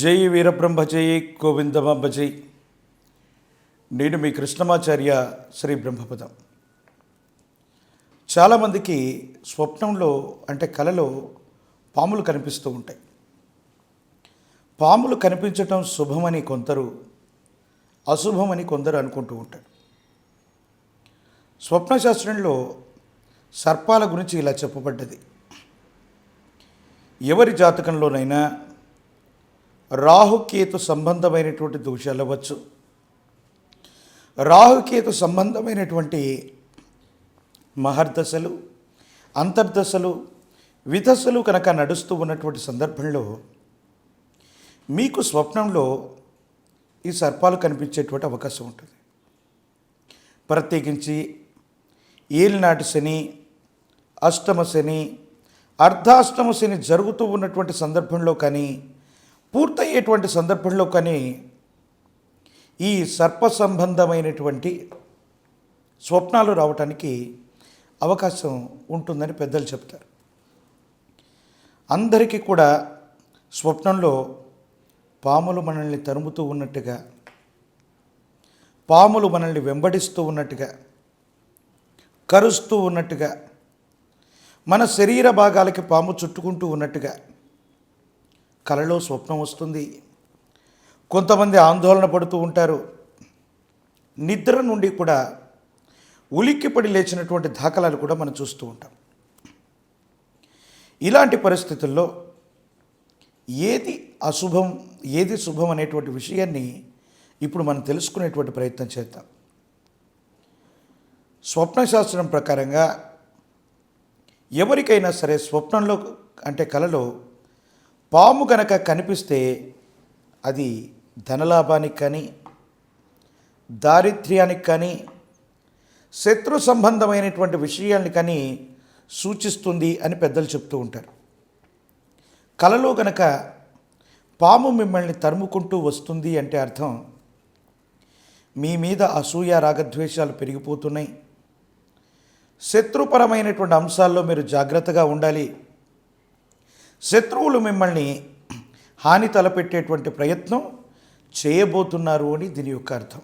జై వీరబ్రహ్మ జై గోవిందమాంబ జై నేను మీ కృష్ణమాచార్య శ్రీ బ్రహ్మపదం. చాలామందికి స్వప్నంలో అంటే కలలో పాములు కనిపిస్తూ ఉంటాయి. పాములు కనిపించటం శుభమని కొందరు అశుభమని కొందరు అనుకుంటూ ఉంటారు. స్వప్నశాస్త్రంలో సర్పాల గురించి ఇలా చెప్పబడ్డది. ఎవరి జాతకంలోనైనా రాహుకేతు సంబంధమైనటువంటి దోషాలు అవ్వచ్చు. రాహుకేతు సంబంధమైనటువంటి మహర్దశలు అంతర్దశలు విదశలు కనుక నడుస్తూ ఉన్నటువంటి సందర్భంలో మీకు స్వప్నంలో ఈ సర్పాలు కనిపించేటువంటి అవకాశం ఉంటుంది. ప్రత్యేకించి ఏలినాటి శని అష్టమ శని అర్ధాష్టమ శని జరుగుతూ ఉన్నటువంటి సందర్భంలో కానీ పూర్తయ్యేటువంటి సందర్భంలో కానీ ఈ సర్ప సంబంధమైనటువంటి స్వప్నాలు రావటానికి అవకాశం ఉంటుందని పెద్దలు చెప్తారు. అందరికీ కూడా స్వప్నంలో పాములు మనల్ని తరుముతూ ఉన్నట్టుగా పాములు మనల్ని వెంబడిస్తూ ఉన్నట్టుగా కరుస్తూ ఉన్నట్టుగా మన శరీర భాగాలకి పాము చుట్టుకుంటూ ఉన్నట్టుగా కలలో స్వప్నం వస్తుంది. కొంతమంది ఆందోళన పడుతూ ఉంటారు. నిద్ర నుండి కూడా ఉలిక్కిపడి లేచినటువంటి దాఖలాలు కూడా మనం చూస్తూ ఉంటాం. ఇలాంటి పరిస్థితుల్లో ఏది అశుభం ఏది శుభం అనేటువంటి విషయాన్ని ఇప్పుడు మనం తెలుసుకునేటువంటి ప్రయత్నం చేద్దాం. స్వప్నశాస్త్రం ప్రకారంగా ఎవరికైనా సరే స్వప్నంలో అంటే కలలో పాము కనుక కనిపిస్తే అది ధనలాభానికి కానీ దారిద్ర్యానికి కానీ శత్రు సంబంధమైనటువంటి విషయాన్ని కానీ సూచిస్తుంది అని పెద్దలు చెప్తూ ఉంటారు. కలలో గనక పాము మిమ్మల్ని తరుముకుంటూ వస్తుంది అంటే అర్థం మీ మీద అసూయ రాగద్వేషాలు పెరిగిపోతున్నాయి. శత్రుపరమైనటువంటి అంశాల్లో మీరు జాగ్రత్తగా ఉండాలి. శత్రువులు మిమ్మల్ని హాని తలపెట్టేటువంటి ప్రయత్నం చేయబోతున్నారు అని దీని యొక్క అర్థం.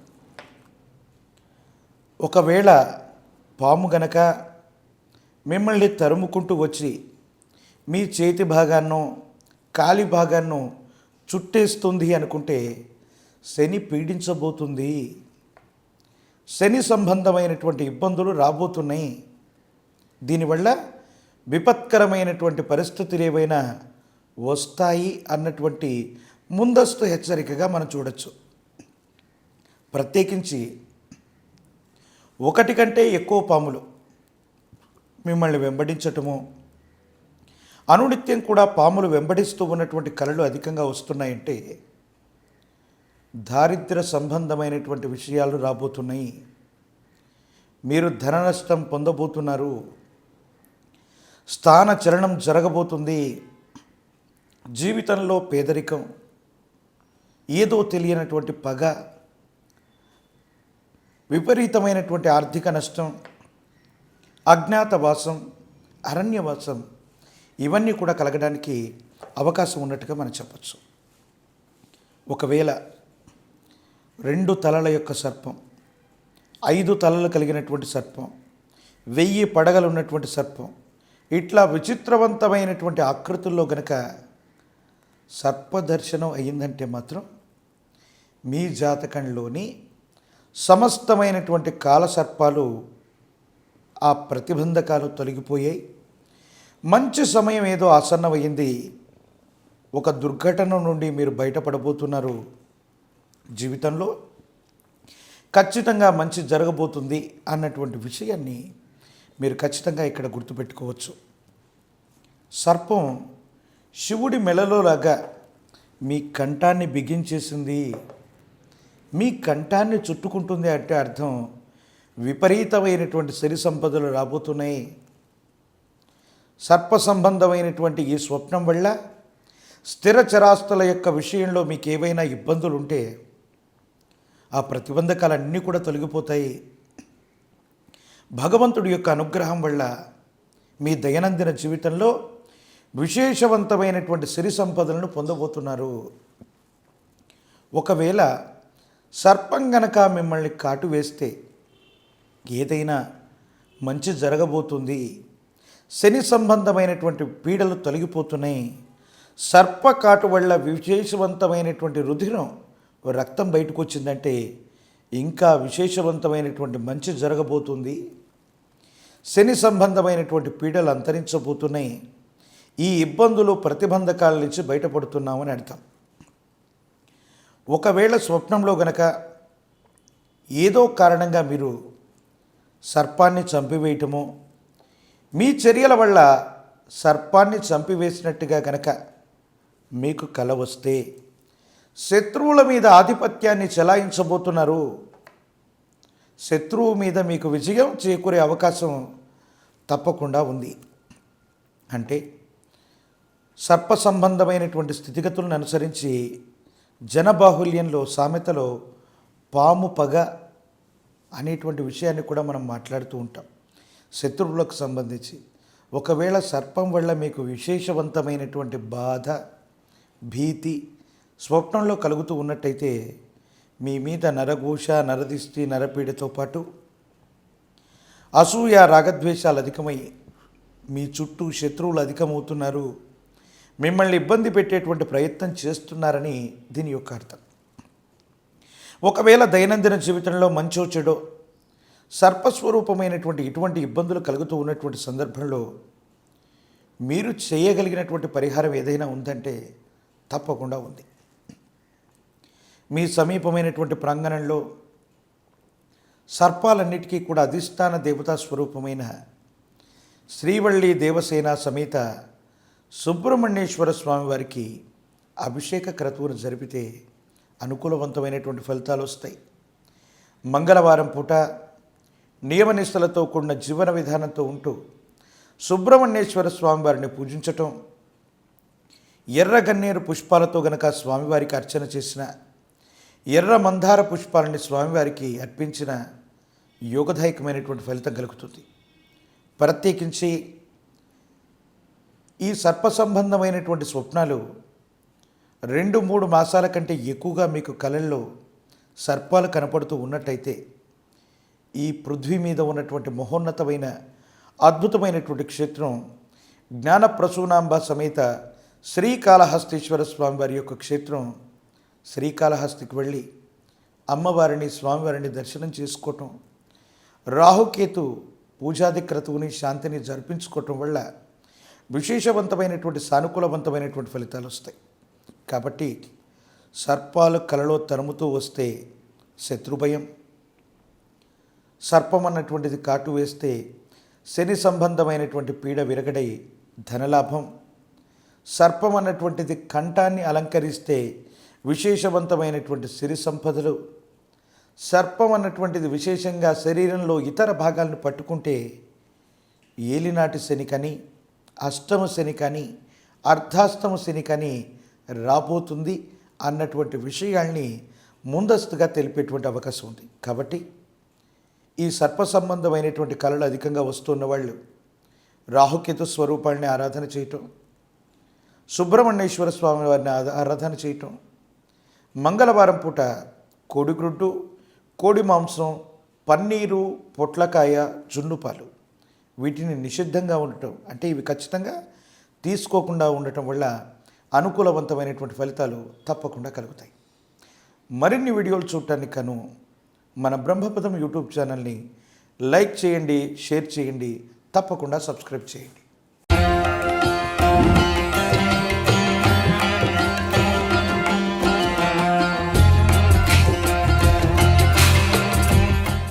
ఒకవేళ పాము గనక మిమ్మల్ని తరుముకుంటూ వచ్చి మీ చేతి భాగాన్నో కాలి భాగాన్నో చుట్టేస్తుంది అనుకుంటే శని పీడించబోతుంది. శని సంబంధమైనటువంటి ఇబ్బందులు రాబోతున్నాయి. దీనివల్ల విపత్కరమైనటువంటి పరిస్థితులు ఏవైనా వస్తాయి అన్నటువంటి ముందస్తు హెచ్చరికగా మనం చూడొచ్చు. ప్రత్యేకించి ఒకటి కంటే ఎక్కువ పాములు మిమ్మల్ని వెంబడించటము అనునిత్యం కూడా పాములు వెంబడిస్తూ ఉన్నటువంటి కళలు అధికంగా వస్తున్నాయంటే దారిద్ర సంబంధమైనటువంటి విషయాలు రాబోతున్నాయి. మీరు ధన నష్టం పొందబోతున్నారు. స్థాన చలనం జరగబోతుంది. జీవితంలో పేదరికం ఏదో తెలియనటువంటి పగ విపరీతమైనటువంటి ఆర్థిక నష్టం అజ్ఞాతవాసం అరణ్యవాసం ఇవన్నీ కూడా కలగడానికి అవకాశం ఉన్నట్టుగా మనం చెప్పచ్చు. ఒకవేళ రెండు తలల యొక్క సర్పం ఐదు తలలు కలిగినటువంటి సర్పం వెయ్యి పడగలు ఉన్నటువంటి సర్పం ఇట్లా విచిత్రవంతమైనటువంటి ఆకృతుల్లో గనక సర్పదర్శనం అయ్యిందంటే మాత్రం మీ జాతకంలోని సమస్తమైనటువంటి కాలసర్పాలు ఆ ప్రతిబంధకాలు తొలగిపోయాయి. మంచి సమయం ఏదో ఆసన్నమైంది ఒక దుర్ఘటన నుండి మీరు బయటపడబోతున్నారు జీవితంలో. ఖచ్చితంగా మంచి జరగబోతుంది అన్నటువంటి విషయాన్ని మీరు ఖచ్చితంగా ఇక్కడ గుర్తుపెట్టుకోవచ్చు. సర్పం శివుడి మెలలో లాగా మీ కంఠాన్ని బిగించేసింది. మీ కంఠాన్ని చుట్టుకుంటుంది అంటే అర్థం విపరీతమైనటువంటి సిరి సంపదలు రాబోతున్నాయి. సర్ప సంబంధమైనటువంటి ఈ స్వప్నం వల్ల స్థిర చరాస్తుల యొక్క విషయంలో మీకు ఏవైనా ఇబ్బందులు ఉంటే ఆ ప్రతిబంధకాలన్నీ కూడా తొలగిపోతాయి. భగవంతుడి యొక్క అనుగ్రహం వల్ల మీ దైనందిన జీవితంలో విశేషవంతమైనటువంటి సిరి సంపదలను పొందబోతున్నారు. ఒకవేళ సర్పం గనక మిమ్మల్ని కాటు వేస్తే ఏదైనా మంచి జరగబోతుంది. శని సంబంధమైనటువంటి పీడలు తొలగిపోతున్నాయి. సర్ప కాటు వల్ల విశేషవంతమైనటువంటి రుధిరం రక్తం బయటకు వచ్చిందంటే ఇంకా విశేషవంతమైనటువంటి మంచి జరగబోతుంది. శని సంబంధమైనటువంటి పీడలు అంతరించబోతున్నాయి. ఈ ఇబ్బందులు ప్రతిబంధకాల నుంచి బయటపడుతున్నామని అర్థం. ఒకవేళ స్వప్నంలో గనక ఏదో కారణంగా మీరు సర్పాన్ని చంపివేయటము మీ చర్యల వల్ల సర్పాన్ని చంపివేసినట్టుగా గనక మీకు కల వస్తే శత్రువుల మీద ఆధిపత్యాన్ని చెలాయించబోతున్నారు. శత్రువు మీద మీకు విజయం చేకూరే అవకాశం తప్పకుండా ఉంది. అంటే సర్ప సంబంధమైనటువంటి స్థితిగతులను అనుసరించి జనబాహుల్యంలో సామెతలో పాము పగ అనేటువంటి విషయాన్ని కూడా మనం మాట్లాడుతూ ఉంటాం. శత్రువులకు సంబంధించి. ఒకవేళ సర్పం వల్ల మీకు విశేషవంతమైనటువంటి బాధ భీతి స్వప్నంలో కలుగుతూ ఉన్నట్టయితే మీ మీద నరఘోష నరదిష్టి నరపీడతో పాటు అసూయ రాగద్వేషాలు అధికమై మీ చుట్టూ శత్రువులు అధికమవుతున్నారు. మిమ్మల్ని ఇబ్బంది పెట్టేటువంటి ప్రయత్నం చేస్తున్నారని దీని యొక్క అర్థం. ఒకవేళ దైనందిన జీవితంలో మంచో చెడో సర్పస్వరూపమైనటువంటి ఇటువంటి ఇబ్బందులు కలుగుతూ ఉన్నటువంటి సందర్భంలో మీరు చేయగలిగినటువంటి పరిహారం ఏదైనా ఉందంటే తప్పకుండా ఉంది. మీ సమీపమైనటువంటి ప్రాంగణంలో సర్పాలన్నిటికీ కూడా అధిష్టాన దేవతా స్వరూపమైన శ్రీవల్లి దేవసేన సమేత సుబ్రహ్మణ్యేశ్వర స్వామి వారికి అభిషేక క్రతువును జరిపితే అనుకూలవంతమైనటువంటి ఫలితాలు వస్తాయి. మంగళవారం పూట నియమనిష్టలతో కూడిన జీవన విధానంతో ఉంటూ సుబ్రహ్మణ్యేశ్వర స్వామివారిని పూజించటం ఎర్ర గన్నేరు పుష్పాలతో గనక స్వామివారికి అర్చన చేసిన ఎర్ర మందార పుష్పాలని స్వామివారికి అర్పించిన యోగదాయకమైనటువంటి ఫలితం కలుగుతుంది. ప్రత్యేకించి ఈ సర్ప సంబంధమైనటువంటి స్వప్నాలు రెండు మూడు మాసాల కంటే ఎక్కువగా మీకు కళల్లో సర్పాలు కనపడుతూ ఉన్నట్టయితే ఈ పృథ్వీ మీద ఉన్నటువంటి మహోన్నతమైన అద్భుతమైనటువంటి క్షేత్రం జ్ఞానప్రసూనాంబ సమేత శ్రీకాళహస్తీశ్వర స్వామివారి యొక్క క్షేత్రం శ్రీకాళహస్తికి వెళ్ళి అమ్మవారిని స్వామివారిని దర్శనం చేసుకోవటం రాహుకేతు పూజాది క్రతువుని శాంతిని జరిపించుకోవటం వల్ల విశేషవంతమైనటువంటి సానుకూలవంతమైనటువంటి ఫలితాలు వస్తాయి. కాబట్టి సర్పాలు కలలో తరుముతూ వస్తే శత్రుభయం. సర్పం అన్నటువంటిది కాటు వేస్తే శని సంబంధమైనటువంటి పీడ విరగడై ధనలాభం. సర్పం అన్నటువంటిది కంఠాన్ని అలంకరిస్తే విశేషవంతమైనటువంటి సిరి సంపదలు సర్పం అన్నటువంటిది విశేషంగా శరీరంలో ఇతర భాగాలను పట్టుకుంటే ఏలినాటి శని కానీ అష్టమ శని కానీ అర్ధాష్టమ శని కానీ రాబోతుంది అన్నటువంటి విషయాల్ని ముందస్తుగా తెలిపేటువంటి అవకాశం ఉంది. కాబట్టి ఈ సర్ప సంబంధమైనటువంటి కళలు అధికంగా వస్తున్న వాళ్ళు రాహుకేతు స్వరూపాన్ని ఆరాధన చేయటం సుబ్రహ్మణ్యేశ్వర స్వామి వారిని ఆరాధన చేయటం మంగళవారం పూట కోడిగ్రుడ్డు కోడి మాంసం పన్నీరు పొట్లకాయ జున్నుపాలు వీటిని నిషిద్ధంగా ఉండటం అంటే ఇవి ఖచ్చితంగా తీసుకోకుండా ఉండటం వల్ల అనుకూలవంతమైనటువంటి ఫలితాలు తప్పకుండా కలుగుతాయి. మరిన్ని వీడియోలు చూడటానికి కను మన బ్రహ్మపదం యూట్యూబ్ ఛానల్ని లైక్ చేయండి షేర్ చేయండి తప్పకుండా సబ్స్క్రైబ్ చేయండి.